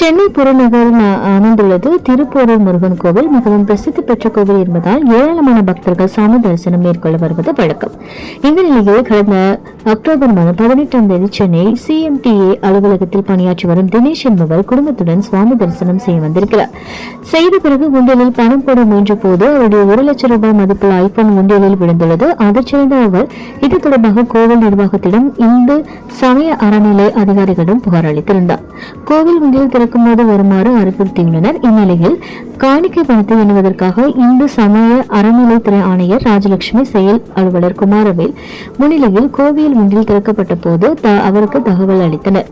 சென்னை புறநகர் அமைந்துள்ளது திருப்போரூர் முருகன் கோவில். மிகவும் பிரசித்தி பெற்ற கோவில் என்பதால் ஏராளமான பக்தர்கள் சாமி தரிசனம் மேற்கொள்ள வருவது வழக்கம். இந்த நிலையில் கடந்த அக்டோபர் மாதம் பதினெட்டாம் தேதி சென்னை சிஎம்டிஏ அலுவலகத்தில் பணியாற்றி வரும் தினேஷ் என்பவர் குடும்பத்துடன் சுவாமி தரிசனம் செய்ய வந்திருக்கிறார். செய்த பிறகு உண்டியலில் பணம் போட முயன்ற போது அவருடைய ஒரு லட்சம் ரூபாய் மதிப்புள்ள ஐபோன் உண்டியலில் விழுந்துள்ளது. அதிர்ச்சியடைந்த அவர் இது தொடர்பாக கோவில் நிர்வாகத்திடம் இந்து சமய அறநிலை அதிகாரிகளிடம் புகார் அளித்திருந்தார். கோவில் உண்டியல் திறக்கும் போது வருமாறு அறிவுறுத்தியுள்ளனர். இந்நிலையில் காணிக்கை பணத்தை எண்ணுவதற்காக இந்து சமய அறநிலைத்துறை ஆணையர் ராஜலட்சுமி செயல் அலுவலர் குமாரவேல் முன்னிலையில் கோவில் உண்டியல் திறக்கப்பட்ட போது அவருக்கு தகவல் அளித்தனர்.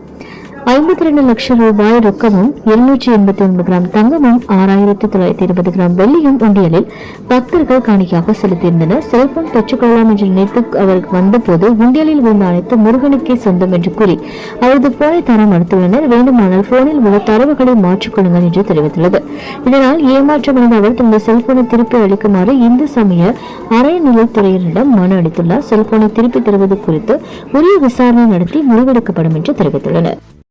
ஐம்பத்தி ரெண்டு லட்சம் ரூபாய் ரொக்கமும் இருநூற்றி எண்பத்தி ஒன்பது கிராம் தங்கமும் ஆறாயிரத்தி தொள்ளாயிரத்தி இருபது கிராம் வெள்ளியும் உண்டியலில் பக்தர்கள் காணிக்கையாக செலுத்தியிருந்தனர் செல்போன் பெற்றுக்கொள்ளலாம் என்று நினைத்து அவருக்கு வந்தபோது உண்டியலில் விழுந்த அனைத்து முருகனுக்கே சொந்தம் என்று கூறி அவரது போனை தர மறுத்துள்ளனர். வேண்டுமானால் போனில் உள்ள தரவுகளை மாற்றிக்கொள்ளுங்கள் என்று தெரிவித்துள்ளது. இதனால் ஏமாற்றமடைந்த அவர் தனது செல்போனை திருப்பி அளிக்குமாறு இந்து சமய அறநிலைத்துறையினரிடம் மனு அளித்துள்ளார். செல்போனை திருப்பி தருவது குறித்து உரிய விசாரணை நடத்தி முடிவெடுக்கப்படும் என்று தெரிவித்துள்ளனர்.